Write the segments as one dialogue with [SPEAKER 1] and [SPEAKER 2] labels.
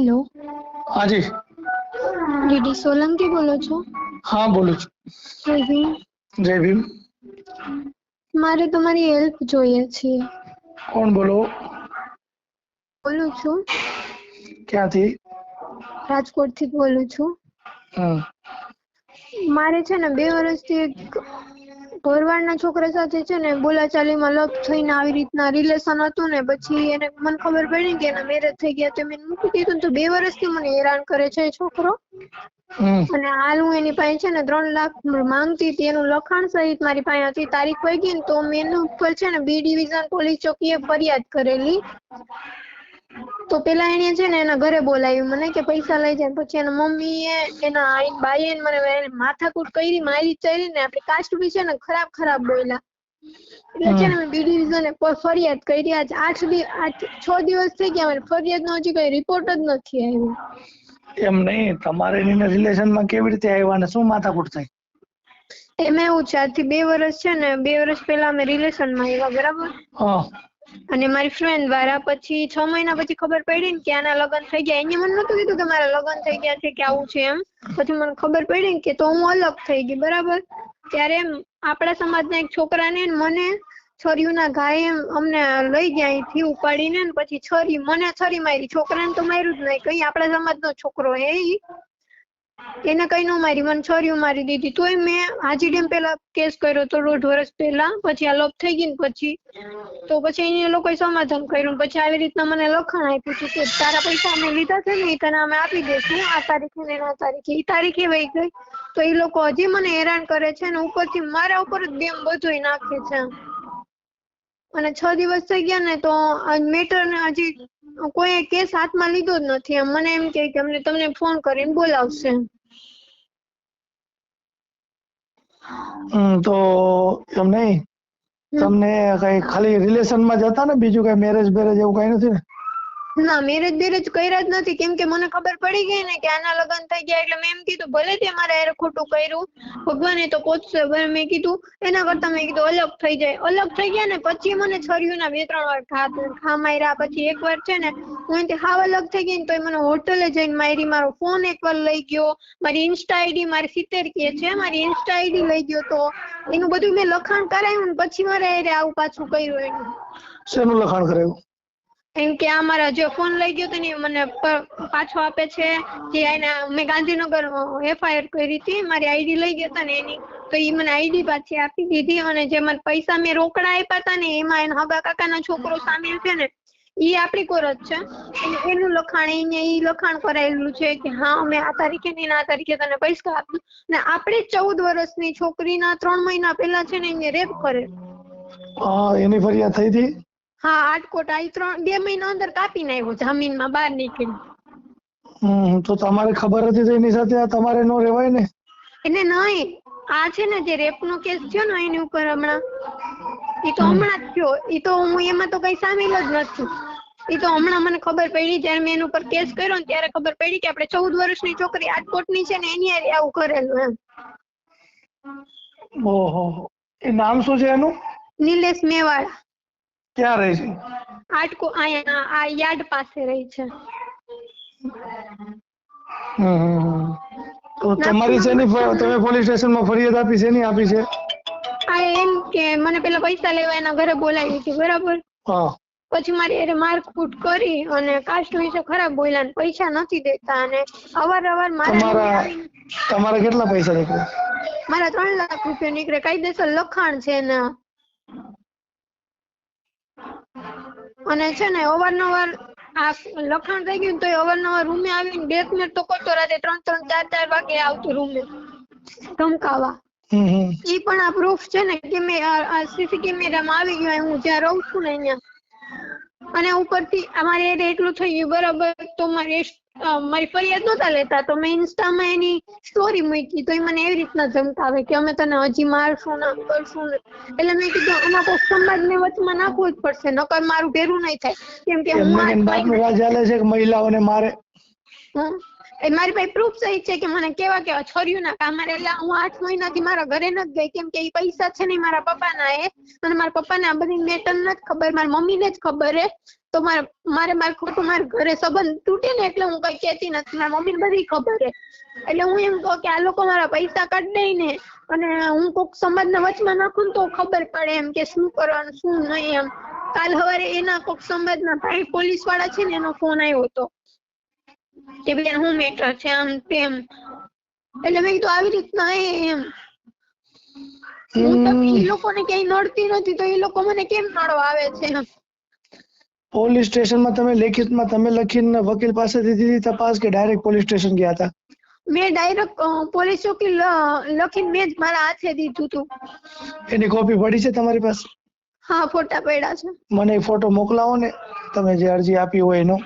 [SPEAKER 1] Hello.
[SPEAKER 2] હાજી.
[SPEAKER 1] DD Solanki બોલો છો?
[SPEAKER 2] હા બોલું છું.
[SPEAKER 1] જય ભીમ
[SPEAKER 2] જય ભીમ
[SPEAKER 1] મારે તમારી હેલ્પ જોઈએ છે.
[SPEAKER 2] કોણ બોલો?
[SPEAKER 1] બોલું છું.
[SPEAKER 2] ક્યાંથી?
[SPEAKER 1] રાજકોટથી થી બોલું છું.
[SPEAKER 2] હા.
[SPEAKER 1] મારે છે ને બે વર્ષથી એક ભરવાડના છોકરા સાથે છે ને બોલાચાલીમાં લપ થઈને આવી રીતના રિલેશન હતું ને પછી એને મને ખબર પડી કે એના મેરેજ થઈ ગયા તો મેં મૂકી દીધું તો બે વર્ષથી મને હેરાન કરે છે એ છોકરો. અને હાલ હું એની પાસે છે ને ત્રણ લાખ માંગતી હતી એનું લખાણ સહિત મારી પાસે હતી. તારીખ વહી ગઈ ને તો મેં એના ઉપર છે ને બી ડિવિઝન પોલીસ ચોકીએ ફરિયાદ કરેલી. તો પેલા એને છે ને એના ઘરે બોલાવ્યું મને કે પૈસા લઈ જાય પછી એના મમ્મીએ એના આઈ- બાઈએ મને માથાકૂટ કરી મારી ચારી ને આપણી કાસ્ટ બી છે ને ખરાબ ખરાબ બોલ્યા. એટલે છે ને મેં બી ડિવિઝન ફરિયાદ કરી આજ આઠ બી આઠ છ દિવસ થઈ ગયા મારી ફરિયાદ નો હજી કઈ રિપોર્ટ જ નથી આવ્યો
[SPEAKER 2] એમ નહીં તમારે એની રિલેશનમાં કેવી રીતે આવ્યા ને શું માથાકૂટ થઈ?
[SPEAKER 1] એમાં એવું છે આજથી બે વર્ષ છે ને બે વર્ષ પહેલા અમે રિલેશનમાં આવ્યા બરાબર?
[SPEAKER 2] હા.
[SPEAKER 1] અને મારી ફ્રેન્ડ દ્વારા પછી છ મહિના પછી ખબર પડી ને કે આના લગ્ન થઈ ગયા. એને મને નતું કીધું કે મારા લગ્ન થઈ ગયા છે કે આવું છે એમ. પછી મને ખબર પડી ને કે તો હું અલગ થઈ ગઈ, બરાબર? ત્યારે આપણા સમાજના એક છોકરાને મને છરીઓના એમ અમને લઈ ગયા અહીંથી ઉપાડીને પછી છરી, મને છરી મારી, છોકરાને તો માર્યું જ નહીં. કઈ આપણા સમાજનો છોકરો હે ઈ? એને કઈ ન મારી, મને છોરી મારી દીધી. તોય મેં હાજી ડેમ પેલા કેસ કર્યો તો દોઢ વર્ષ પહેલા, પછી આ લોપ થઈ ગઈ પછી. તો પછી એને લોકોએ સમાધાન કર્યું. પછી આવી રીતના મને લખાણ આપ્યું હતું કે તારા પૈસા અમે લીધા છે ને એ તને અમે આપી દઈશું. આ તારીખે ને આ તારીખે એ તારીખે વહી ગઈ. તો એ લોકો હજી મને હેરાન કરે છે ને, ઉપરથી મારા ઉપર જ બેમ બધુંય નાખે છે. અને છ દિવસ થઈ ગયા ને, તો મેટર ને હજી કોઈ કેસ હાથમાં લીધો જ નથી. એમ મને એમ કે અમને તમને ફોન કરીને બોલાવશે.
[SPEAKER 2] તો એમ નહીં. તમને કઈ ખાલી રિલેશનમાં જ હતા ને? બીજું કઈ મેરેજ બેરેજ એવું કઈ નથી ને?
[SPEAKER 1] ના, મેરેજ બેરેજ કર્યા જ નથી. કેમ કે મને ખબર પડી ગઈ ને કે આના લગ્ન થઈ ગયા એટલે મેં એમ કીધું, ભલે તે મારે હારે ખોટું કર્યું, ભગવાને તો પોચશે મેં કીધું, એના કરતા મેં કીધું, અલગ થઈ જાય. અલગ થઈ ગયા ને પછી મને છરીઓના બે ત્રણ વાર ખા ખા માર્યા. પછી એક વાર છે ને, હું એનાથી હાવ અલગ થઈ ગઈ ને તો મને હોટલે જઈને મારી, મારો ફોન એક વાર લઈ ગયો. મારી ઇન્સ્ટા આઈડી મારી સિત્તેર કે છે, મારી ઇન્સ્ટા આઈડી લઈ ગયો તો. એનું બધું મેં લખાણ કરાયું ને પછી મારે આવું પાછું કર્યું એનું.
[SPEAKER 2] શેનું લખાણ કરાયું?
[SPEAKER 1] એમ કે આ મારા જે ફોન લઈ ગયો તો ને એ મને પાછો આપે છે જે એના મેં ગાંધીનગર એફઆઈઆર કરી હતી, મારી આઈડી લઈ ગયા હતા ને એની, તો એ મને આઈડી પાછી આપી દીધી અને જે મને પૈસા મેં રોકડા આપ્યા હતા ને એમાં એના હગા કાકાનો છોકરો સામેલ છે ને એ આપણી કોરજ છે. એનું લખાણ એને ઈ લખાણ કરાયેલું છે કે હા, અમે આ તારીખે ને આ તારીખે તને પૈસા આપ્યું ને આપણે ચૌદ વર્ષની છોકરીના ત્રણ મહિના પહેલા છે ને એને રેપ કરે
[SPEAKER 2] હા, એની ફરિયાદ થઈ હતી.
[SPEAKER 1] હા આટકોટ આ ત્રણ બે મહિના અંદર કાપીને જમીન જમીનમાં બહાર નીકળી
[SPEAKER 2] હમ તો તમારે ખબર હતી તો એની સાથે તમારે નો રેવાય ને?
[SPEAKER 1] એને નહીં આ છે ને જે રેપ નો કેસ થયો ને એની ઉપર હમણાં ઈ તો હમણાં જ થયો. ઈ તો હું એમાં તો કઈ સામેલ જ નથી. એ તો હમણાં મને ખબર પડી જ્યારે મેં એના ઉપર કેસ કર્યો ને ત્યારે ખબર પડી કે આપણે ચૌદ વર્ષની છોકરી રાજકોટની છે ને એની હારે આવું કરેલું એમ.
[SPEAKER 2] ઓહો. એ નામ શું છે એનું?
[SPEAKER 1] નિલેશ મેવાડા.
[SPEAKER 2] ક્યાં રહે છે?
[SPEAKER 1] આટકો અહીંયા આ યાર્ડ પાસે રહી છે.
[SPEAKER 2] તો તમારી છે ને તમે પોલીસ સ્ટેશનમાં ફરિયાદ આપી શેની આપી છે?
[SPEAKER 1] આ એમ કે મને પેલા પૈસા લેવા એના ઘરે બોલાવી હતી બરાબર?
[SPEAKER 2] હા.
[SPEAKER 1] પછી મારી હારે મારકૂટ કરી અને કાસ્ટ વિશે ખરાબ બોલ્યા ને પૈસા નથી દેતા અને અવારનવાર મારા
[SPEAKER 2] તમારા કેટલા પૈસા નીકળ્યા?
[SPEAKER 1] મારા ત્રણ લાખ રૂપિયા નીકળે કાયદેસર લખાણ છે ને અને છે ને અવારનવાર આ લખાણ થઈ ગયું તો અવારનવાર રૂમે આવીને બે મિનિટ તો કરતો રાતે ત્રણ ત્રણ ચાર ચાર વાગે આવતો રૂમે ધમકાવા.
[SPEAKER 2] હમ
[SPEAKER 1] પણ આ પ્રૂફ છે ને કે મેં આ સીસી કેમેરામાં આવી ગયો હું જ્યાં રહું છું ને અહીંયા. અને ઉપરથી અમારે એટલું થઈ ગયું બરાબર? તો મારે મારી ફરિયાદ નહોતા લેતા તો મેં ઇન્સ્ટામાં એની સ્ટોરી મૂકી તો એ મને એવી રીતના ધમકાવે કે અમે તને હજી મારશું ના કરશું ને. એટલે મેં કીધું આમાં કોઈ સમાજને વચમાં નાખવું જ પડશે નકર મારું ભેરું નહીં થાય. કેમ કે હું
[SPEAKER 2] બાપનું રાજ ચાલે છે કે મહિલાઓને મારે?
[SPEAKER 1] હં? મારી પાસે પ્રૂફ સહિત છે કે મને કેવા કેવા છોરીઓના કામ એટલે હું આઠ મહિનાથી મારા ઘરે નથી ગઈ. કેમ કે એ પૈસા છે ને મારા પપ્પાના એ અને મારા પપ્પાને આ બધી મેટર નથી ખબર, મારા મમ્મીને જ ખબર હે. તો મારે મારે મારે ખોટું મારા ઘરે સંબંધ તૂટે ને એટલે હું કઈ કહેતી નથી. મારા મમ્મીને બધી ખબર હે. એટલે હું એમ કહું કે આ લોકો મારા પૈસા કાઢી દઈ ને. અને હું કોક સમાજના વચમાં નાખું તો ખબર પડે એમ કે શું કરવાનું, શું નહીં એમ. કાલ સવારે એના કોક સંબંધના ભાઈ પોલીસવાળા છે ને એનો ફોન આવ્યો હતો. કે બેન હું મેટર છે આમ તેમ. એટલે મેં કીધું આવી રીતના એમ. હું તો એ લોકોને ક્યાંય નડતી નથી તો એ લોકો મને કેમ નડવા આવે છે
[SPEAKER 2] પોલીસ સ્ટેશનમાં તમે લેખિતમાં તમે લખીને વકીલ પાસેથી દીધી તપાસ કે ડાયરેક્ટ પોલીસ સ્ટેશન ગયા હતા?
[SPEAKER 1] મેં ડાયરેક્ટ પોલીસ ચોકી લખીને મેં જ મારા હાથે દીધું હતું
[SPEAKER 2] એની કોપી પડી છે તમારી પાસે?
[SPEAKER 1] હા ફોટા પડ્યા છે.
[SPEAKER 2] મને ફોટો મોકલાવો ને. તમે જે અરજી આપી હોય એનો.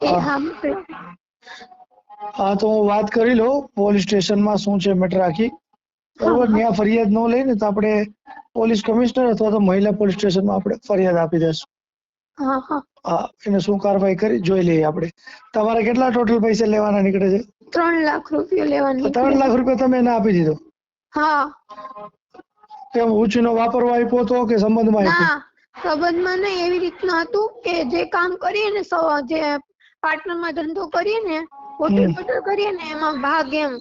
[SPEAKER 2] હા. તો હું વાત કરી લઉં પોલીસ સ્ટેશનમાં શું છે મેટર આખી. બરોબર ત્યાં ફરિયાદ ન લઈને તો આપણે પોલીસ કમિશનર અથવા તો મહિલા પોલીસ સ્ટેશનમાં આપણે ફરિયાદ આપી દેશું.
[SPEAKER 1] હા
[SPEAKER 2] એને શું કાર્યવાહી કરી જોઈ લઈએ આપણે. તમારે કેટલા ટોટલ પૈસા લેવાના નીકળે છે?
[SPEAKER 1] ત્રણ લાખ રૂપિયા લેવાની
[SPEAKER 2] ત્રણ લાખ રૂપિયા તમે એને આપી દીધો.
[SPEAKER 1] હા.
[SPEAKER 2] તેમ ઉછીનો વાપરવા આપ્યો તો કે સંબંધમાં આપ્યો?
[SPEAKER 1] સંબંધમાં નહીં એવી રીતના હતું કે જે કામ કરીએ ને જે પાર્ટનરમાં ધંધો કરીએ ને હોટલ
[SPEAKER 2] હમ.
[SPEAKER 1] કરીએ ને એમાં ભાગ એમ.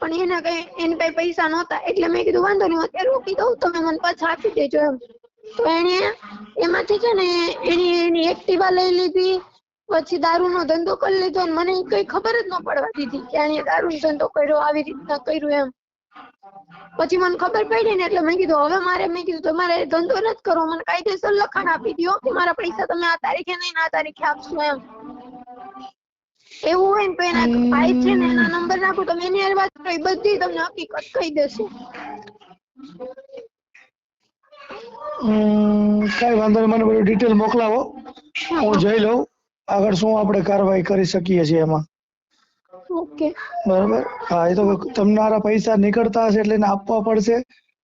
[SPEAKER 1] પણ એના કઈ એની કઈ પૈસા નહોતા એટલે મેં કીધું વાંધો નહીં અત્યારે રોકી દઉં તમે મને પાછા આપી દેજો એમ. તો એને એમાંથી છે ને એની એની એક્ટિવા લઈ લીધી પછી દારૂનો ધંધો કરી લીધો અને મને કઈ ખબર જ ન પડવા દીધી કે આણે દારૂનો ધંધો કર્યો આવી રીતના કર્યું એમ. પછી મને ખબર પડી ને એટલે મેં કીધું હવે મારે મેં કીધું તમારે ધંધો નથી કરવો મને કાયદેસર લખાણ આપી દો કે મારા પૈસા તમે આ તારીખે નહીં આ તારીખે આપશો એમ. એવું હોય ને તો એના ભાઈ છે ને એના નંબર નાખો તમે એની હારે વાત કરો એ બધી તમને હકીકત કહી દેશે.
[SPEAKER 2] કઈ વાંધો નહીં મને બધું ડિટેલ મોકલાવો. હું જોઈ લઉં. આગળ શું આપણે કાર્યવાહી કરી શકીએ છીએ એમાં?
[SPEAKER 1] ઓકે.
[SPEAKER 2] બરાબર? હા એ તો તમારા પૈસા નીકળતા હશે એટલે એને આપવા પડશે.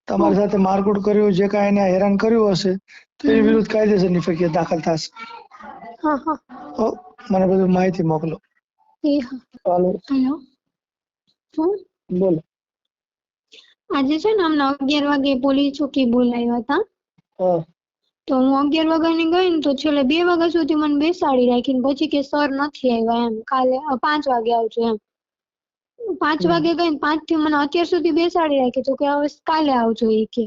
[SPEAKER 2] તમારી સાથે મારકુટ કર્યું જે કાંઈ એને હેરાન કર્યું હશે તો એ વિરુદ્ધ કાયદેસરની ફરિયાદ દાખલ થશે.
[SPEAKER 1] હા. હા
[SPEAKER 2] મને બધું માહિતી મોકલો.
[SPEAKER 1] એ હેલો. શું?
[SPEAKER 2] બોલો.
[SPEAKER 1] આજે છે ને હમણાં અગિયાર વાગે પોલીસ ચોકી બોલાવ્યા હતા. તો હું અગિયાર વાગ્યાની ગઈ ને તો છેલ્લે બે વાગ્યા સુધી મને બેસાડી રાખીને પછી કે સર નથી આવ્યા એમ. કાલે પાંચ વાગે આવજો એમ. પાંચ વાગે ગઈ ને પાંચથી મને અત્યાર સુધી બેસાડી રાખી તો કે હવે કાલે આવજો એ કે.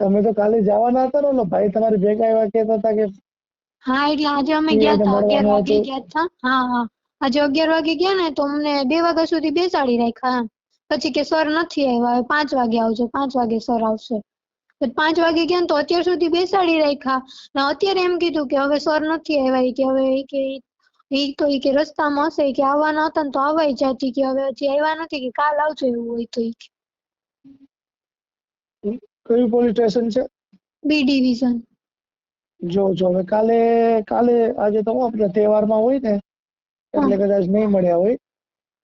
[SPEAKER 2] તમે તો કાલે જવાના હતા ને ભાઈ તમારી ભેગા આવ્યા કહેતા હતા કે
[SPEAKER 1] હા એટલે આજે અમે ગયા હતા અગિયાર વાગે ગયા હતા હા હા. આજે અગિયાર વાગે ગયા ને તો અમને બે વાગ્યા સુધી બેસાડી રાખ્યા પછી કે સર નથી આવ્યા હવે પાંચ વાગે આવજો પાંચ વાગે સર આવશે. પાંચ વાગે ગયા તો અત્યાર સુધી બેસાડી રાખ્યા. ને અત્યારે એમ કીધું કે હવે સર નથી આવ્યા કે હવે કે ઈ તો ઈ કે રસ્તામાં હશે કે આવવાના હતા ને તો આવાય જાતી કે હવે હજી આવ્યા નથી કે કાલ આવજો એવું હોય તો
[SPEAKER 2] કયું પોલીસ સ્ટેશન છે?
[SPEAKER 1] B division.
[SPEAKER 2] જો જો હવે કાલે કાલે આજે તો હું આપણે તહેવારમાં હોય ને એટલે કદાચ નહીં મળ્યા હોય.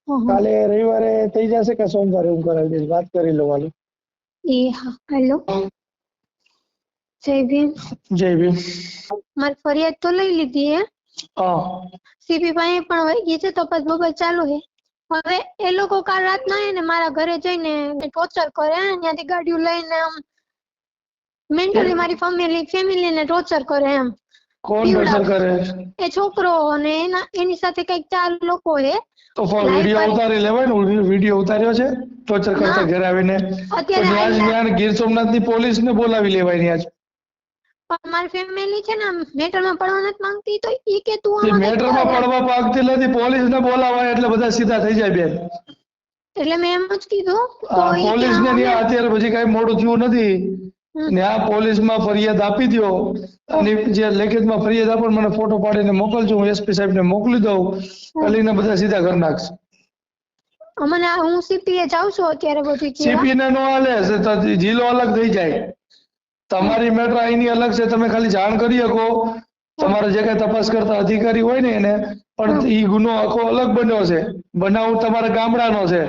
[SPEAKER 2] કાલે રવિવારે થઈ જશે કે સોમવારે? હું કરાવી દઈશ વાત કરી લઉં હાલો
[SPEAKER 1] એ હા હેલો. જય ભીમ.
[SPEAKER 2] જય ભીમ.
[SPEAKER 1] મારી ફરિયાદ તો લઈ લીધી હે.
[SPEAKER 2] હા.
[SPEAKER 1] સીપી ભાઈ પણ હોય ગઈ છે તપાસ બપાસ ચાલુ છે. હવે એ લોકો કાલ રાત ના ને મારા ઘરે જઈને ટોર્ચર કરે હે ત્યાંથી ગાડીઓ લઈને આમ મેન્ટલી મારી ફેમિલી ફેમિલી ને ટોર્ચર કરે એમ.
[SPEAKER 2] કોણ ટોર્ચર કરે?
[SPEAKER 1] એ છોકરો અને એના એની સાથે કંઈક ચાર લોકો હે
[SPEAKER 2] તો વીડિયો ઉતારી લેવાય ને વિડિયો ઉતાર્યો છે? ટોર્ચર કરતા
[SPEAKER 1] ના.
[SPEAKER 2] ઘરે આવીને.
[SPEAKER 1] અત્યારે
[SPEAKER 2] ત્યાં જ
[SPEAKER 1] આયલા.
[SPEAKER 2] ત્યાં ગીર સોમનાથની પોલીસ ને બોલાવી લેવાય ત્યાં આજ.
[SPEAKER 1] પણ મારી ફેમિલી છે ને મેટરમાં પડવા નથી માંગતી તો ઈ કે તું આમાં કંઈક
[SPEAKER 2] મેટરમાં પડવા માંગતી નથી પોલીસ ને બોલાવાય એટલે બધા સીધા થઈ જાય બેન.
[SPEAKER 1] એટલે મેં એમ જ કીધું
[SPEAKER 2] પોલીસ ને અત્યારે પછી કઈ મોડું થયું નથી.
[SPEAKER 1] હમ.
[SPEAKER 2] પોલીસમાં પોલીસમાં ફરિયાદ આપી દો અને જે લેખિતમાં ફરિયાદ આપો મને ફોટો પાડીને મોકલજો હું એસપી સાહેબ ને મોકલી દઉં કલીને બધા સીધા ઘર નાખશે.
[SPEAKER 1] અમને હું સીપીએ જાઉં છું અત્યારે બધી સીપીને
[SPEAKER 2] સીપી ને નો હાલે તો જિલ્લો અલગ થઈ જાય. તમારી મેટર અહીંની અલગ છે તમે ખાલી જાણ કરી શકો. તમારા જે કઈ તપાસ કરતા અધિકારી હોય ને એને પણ ઈ ગુનો આખો અલગ બન્યો છે. બનાવ તમારા ગામડાનો છે.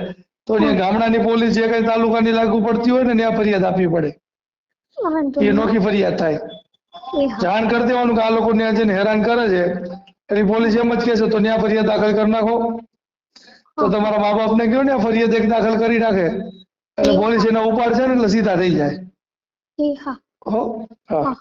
[SPEAKER 2] તો ગામડાની પોલીસ જે કઈ તાલુકાની લાગુ પડતી હોય ને ત્યાં ફરિયાદ આપવી પડે. એ નોખી ફરિયાદ થાય. જાણ કરી દેવાનું કે આ લોકો ત્યાં જઈને હેરાન કરે છે. એની પોલીસ એમ જ કહેશે તો ત્યાં ફરિયાદ દાખલ કરી નાખો. તો તમારા મા બાપ ને કયો ને ફરિયાદ એક દાખલ કરી નાખે. એટલે પોલીસ એના ઉપાડશે ને એટલે સીધા થઈ જાય. હા. હા.